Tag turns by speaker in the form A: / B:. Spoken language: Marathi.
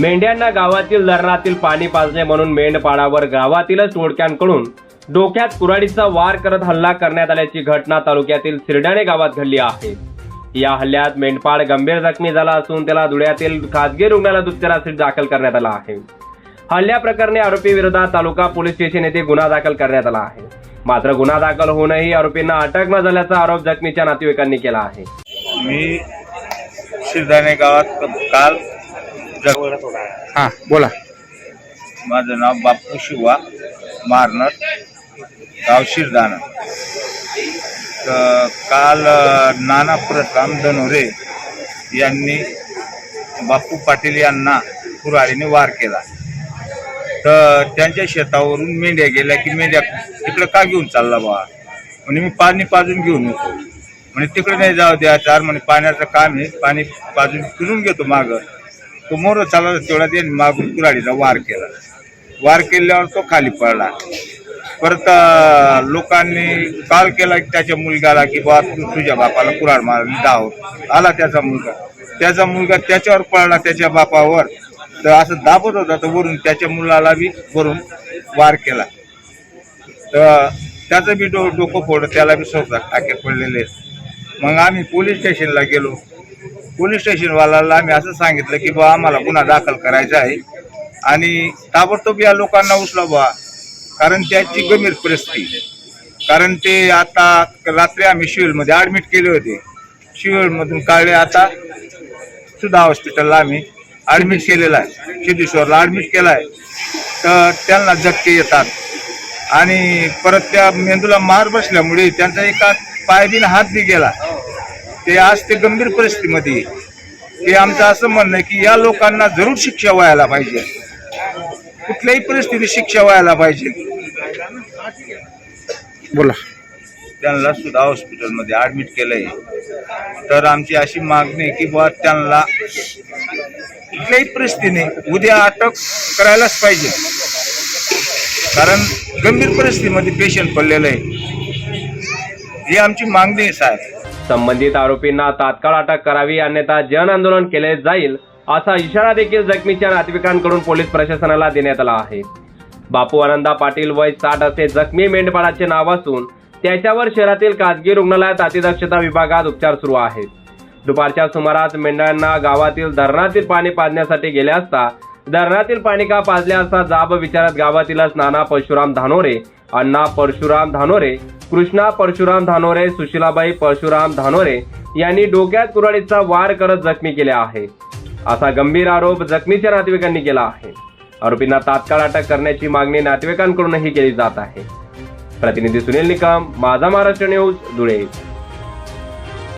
A: मेंढ्यांना गावातील धरणातील पाणी पाजले म्हणून मेंढपाळावर गावातीलच टोळक्यांकडून डोक्यात कुऱ्हाडीचा वार करत हल्ला करण्यात आल्याची घटना तालुक्यातील सिरडाणे गावात घडली आहे. या हल्ल्यात मेंढपाळ गंभीर जखमी झाला असून त्याला धुळ्यातील खासगी रुग्णालयात उपचारासाठी दाखल करण्यात आला आहे. हल्ल्या प्रकरणी आरोपी विरोधात तालुका पोलीस स्टेशन येथे गुन्हा दाखल करण्यात आला आहे. मात्र गुन्हा दाखल होऊनही आरोपींना अटक न झाल्याचा आरोप जखमीच्या नातेवाईकांनी केला आहे.
B: मी शिरदाणे गावात काल
C: हा बोला.
B: माझं नाव बापू शिवा मारनर गाव शिरदाना तर काल नाना प्रताप धनोरे यांनी बापू पाटील यांना कुऱ्हाडीने वार केला. तर त्यांच्या शेतावरून मेंढ्या गेल्या की मेंढ्या तिकडं का घेऊन चालला बा? म्हणे मी पाणी पाजून घेऊन येतो. म्हणे तिकडे नाही जाऊ द्या चार म्हणे पाण्याचं काम आहे पाणी पाजून फिरून घेतो मागं. तो मोर चालला तेवढा त्यांनी मागून कुऱ्हाडीला वार केला. वार केल्यावर तो खाली पडला. परत लोकांनी काल केला की त्याच्या मुलगाला की बा तू तुझ्या बापाला कुऱ्हाड मारली दाव हो. आला त्याचा मुलगा. त्याचा मुलगा त्याच्यावर पळला त्याच्या बापावर. तर असं दाबत होता तर वरून त्याच्या मुलाला बी वरून वार केला. तर त्याचं बी डो डोकं फोड त्याला बी स्वतः टाके पडलेले आहेत. मग आम्ही पोलीस स्टेशनला गेलो. पोलीस स्टेशनवाल्याला आम्ही असं सांगितलं की बा आम्हाला गुन्हा दाखल करायचा आहे. आणि ताबडतोब या लोकांना उचला बा कारण त्याची गंभीर परिस्थिती. कारण ते आता रात्री आम्ही शिवलमध्ये ॲडमिट केले होते. सिव्हिलमधून काढले आता सुद्धा हॉस्पिटलला आम्ही ॲडमिट केलेला आहे. सिद्धेश्वरला ॲडमिट केला आहे. तर त्यांना झटके येतात. आणि परत त्या मेंदूला मार बसल्यामुळे त्यांचा एका पायदीनं हात बी गेला. ते आज ते गंभीर परिस्थितीमध्ये. ते आमचं असं म्हणणं आहे की या लोकांना जरूर शिक्षा व्हायला पाहिजे. कुठल्याही परिस्थितीत शिक्षा व्हायला पाहिजे.
C: बोला.
B: त्यांना सुद्धा हॉस्पिटलमध्ये ॲडमिट केलंय. तर आमची अशी मागणी आहे की बुवा त्यांना कुठल्याही परिस्थितीने उद्या अटक करायलाच पाहिजे. कारण गंभीर परिस्थितीमध्ये पेशंट पडलेलं आहे. ही आमची मागणी आहे साहेब.
A: संबंधित आरोपींना तात्काळ अटक करावी अन्यथा जन आंदोलन केले जाईल असा इशारा देखील जखमीच्या नातेवाईकांकडून पोलीस प्रशासनाला देण्यात आला आहे. बापू आनंदा पाटील वय साठ असे जखमी मेंढपाळाचे नाव असून त्याच्यावर शहरातील खासगी रुग्णालयात अतिदक्षता विभागात उपचार सुरू आहेत. दुपारच्या सुमारास मेंढ्यांना गावातील धरणातील पाणी पाजण्यासाठी गेले असता धरणातील पाणी का पाजले असता जाब विचारत गावातीलच नाना परशुराम धानोरे अण्णा परशुराम धानोरे कृष्णा परशुराम धानोरे सुशीलाबाई परशुराम धानोरे यांनी डोक्यात कुऱ्हाडीचा वार करत जखमी केला आहे. असा गंभीर आरोप जखमीच्या नातेवाईकांनी केला आहे. आरोपींना तात्काळ अटक करण्याची मागणी नातेवाईकांकडूनही केली जात आहे. प्रतिनिधी सुनील निकम माझा महाराष्ट्र न्यूज धुळे.